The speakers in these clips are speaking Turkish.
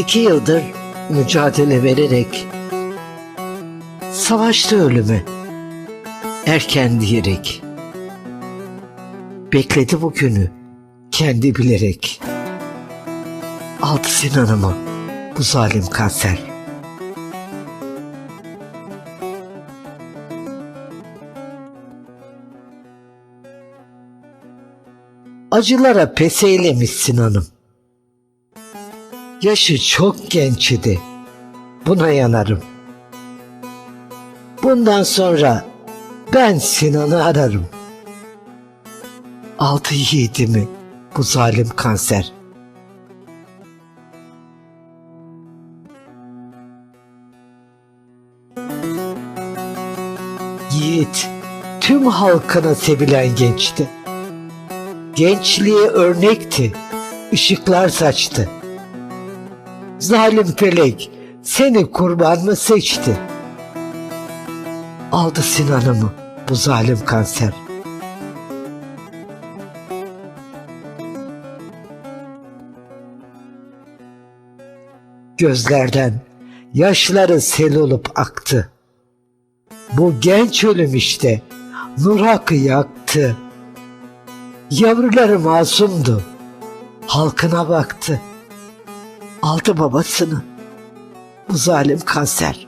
İki yıldır mücadele vererek savaştı ölüme erken diyerek bekledi bu günü kendi bilerek aldı Sinan'ımı bu zalim kanser. Acılara pes eylemiş Sinan'ım. Yaşı çok genç idi. Buna yanarım. Bundan sonra ben Sinan'ı ararım. Altı yiğidimi bu zalim kanser. Yiğit tüm halkına sevilen gençti. Gençliğe örnekti, ışıklar saçtı. Zalim felek seni kurban mı seçti? Aldı Sinan'ımı bu zalim kanser. Gözlerden yaşları sel olup aktı. Bu genç ölüm işte nur hakkı yaktı. Yavruları masumdu. Halkına baktı. Aldı babasını. Bu zalim kanser.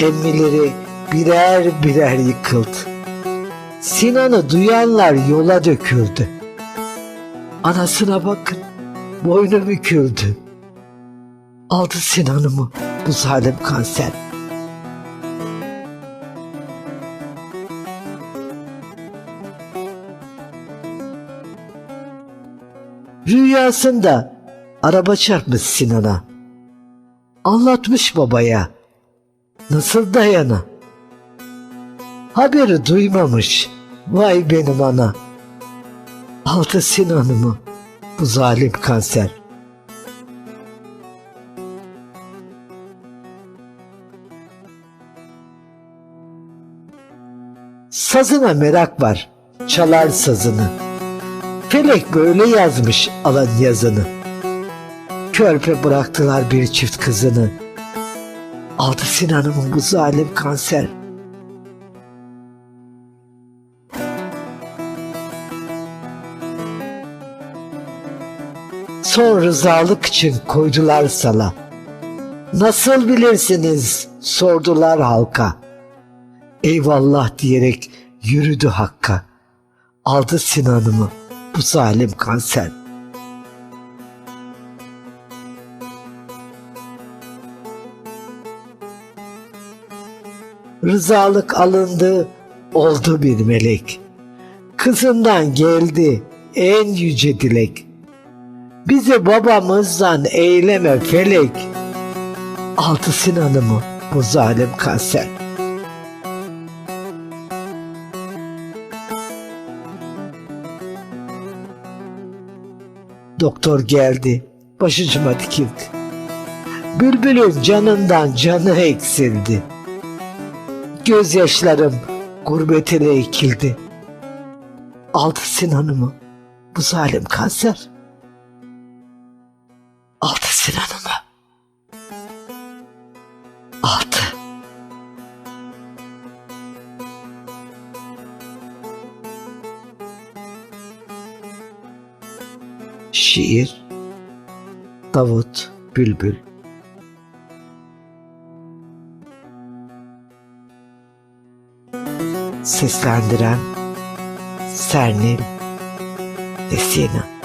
Emmileri birer birer yıkıldı. Sinan'ı duyanlar yola döküldü. Anasına bakın, boynu büküldü. Aldı Sinan'ımı bu zalim kanser. Rüyasında araba çarpmış Sinan'a. Anlatmış babaya. Nasıl dayana? Haberi duymamış. Vay benim ana. Aldı Sinan'ımı bu zalim kanser. Sazına merak var, çalar sazını. Felek böyle yazmış alan yazını. Körpe bıraktılar bir çift kızını. Aldı Sinan'ımın bu zalim kanser. Son rızalık için koydular sala. Nasıl bilirsiniz sordular halka. Eyvallah diyerek yürüdü Hakk'a. Aldı Sinan'ımı bu zalim kanser. Rızalık alındı, oldu bir melek. Kızından geldi en yüce dilek. Bizi babamızdan eyleme felek. Aldı Sinan'ımı bu zalim kanser. Doktor geldi, başucuma dikildi. Bülbülün canından canı eksildi. Gözyaşlarım gurbetine ekildi. Aldı Sinan'ımı bu zalim kanser. Aldı Sinan'ımı. Şiir Davut Bülbül. Seslendiren Sernil Desina